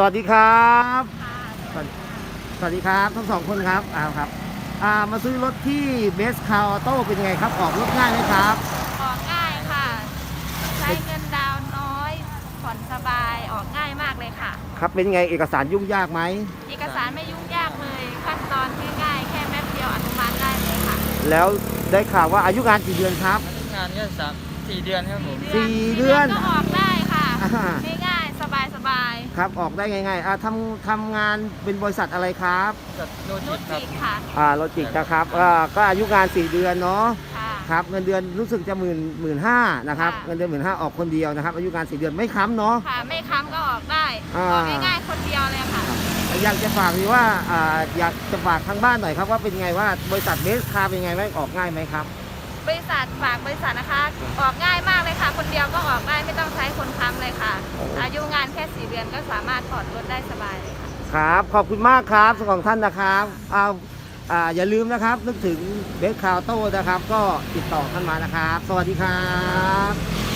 สวัสดีครับสวัสดีสวัสดีครับทั้งสองคนครับอ้าวครับอ่ามาซื้อรถที่เบสคาร์ออโต้เป็นไงครับ ออกรถง่ายไหมครับ ออกง่ายค่ะ ใช้เงินดาวน์น้อย ผ่อนสบาย ออกง่ายมากเลยค่ะ ครับเป็นไงเอกสารยุ่งยากไหม เอกสารไม่ยุ่งยากเลย ขั้นตอนง่ายๆ แค่แป๊บเดียวอนุมัติได้เลยค่ะ แล้วได้ข่าวว่าอายุงานกี่เดือนครับ งานก็สามสี่เดือนครับผมสี่เดือนก็ออกได้ค่ะ อ่า ง่ายๆ สบาย ครับออกได้ง่ายๆอ่าทำทำงานเป็นบริษัทอะไรครับจัดโลๆจินุสชครับจิกค่ะอ่าโลจิกนะครับอ่าก็อายุงาน 4 เดือนเนาะค่ะ ครับเงินเดือนรู้สึกจะหมื่นหมื่นห้านะครับค่ะ เงินเดือนหมื่นห้าออกคนเดียวนะครับ อายุการสี่เดือนไม่ค้ำเนาะ ค่ะ ไม่ค้ำก็ออกได้อ่าออกง่ายๆคนเดียวเลยค่ะ อยากจะฝากดีว่าอ่าอยากจะฝากทางบ้านหน่อยครับว่าเป็นไงว่าบริษัทเบสคาร์เป็นไงบ้างออกง่ายไหมครับ บริษัทฝากบริษัทนะคะ ออกง่ายมากเลย ค่ะคนเดียวก็ออกได้ไม่ต้องใช้คนค้ำเลยค่ะ อายุงานแค่สี่เดือนก็สามารถถอดรถได้สบายเลยค่ะ ครับ ขอบคุณมากครับสองท่านนะครับเอาอ่าอย่าลืมนะครับ นึกถึงเบสคาร์โต้นะครับ ก็ติดต่อท่านมานะครับ สวัสดีครับ